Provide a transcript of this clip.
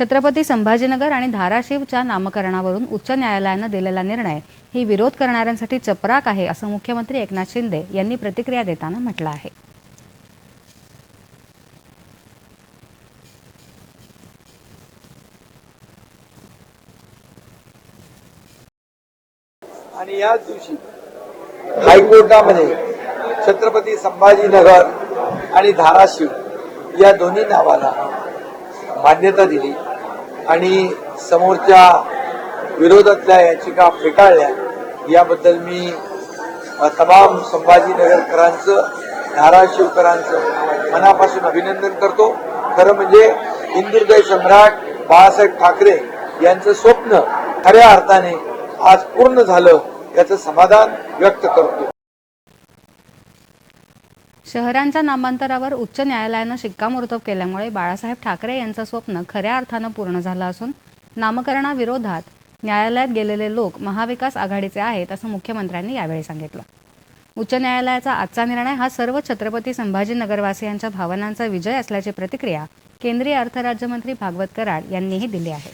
छत्रपती संभाजीनगर आणि धाराशिवच्या नामकरणावरून उच्च न्यायालयानं दिलेला निर्णय ही विरोध करणाऱ्यांसाठी चपराक आहे असं मुख्यमंत्री एकनाथ शिंदे यांनी प्रतिक्रिया देताना म्हटलं आहे. आणि याच दिवशी हायकोर्टामध्ये छत्रपती संभाजीनगर आणि धाराशिव या दोन्ही नावाला मान्यता दिली आणि समोरच्या विरोधातल्या याचिका फेटाळल्या. याबद्दल मी तमाम संभाजीनगरकरांचं धाराशिवकरांचं मनापासून अभिनंदन करतो. खरं म्हणजे हिंदुहृदय सम्राट बाळासाहेब ठाकरे यांचं स्वप्न खऱ्या अर्थाने आज पूर्ण झालं याचं समाधान व्यक्त करतो. शहरांच्या नामांतरावर उच्च न्यायालयानं शिक्कामोर्तब केल्यामुळे बाळासाहेब ठाकरे यांचं स्वप्न खऱ्या अर्थानं पूर्ण झालं असून नामकरणाविरोधात न्यायालयात गेलेले लोक महाविकास आघाडीचे आहेत असं मुख्यमंत्र्यांनी यावेळी सांगितलं. उच्च न्यायालयाचा आजचा निर्णय हा सर्व छत्रपती संभाजीनगरवासियांच्या भावनांचा विजय असल्याची प्रतिक्रिया केंद्रीय अर्थराज्यमंत्री भागवत कराड यांनीही दिली आहे.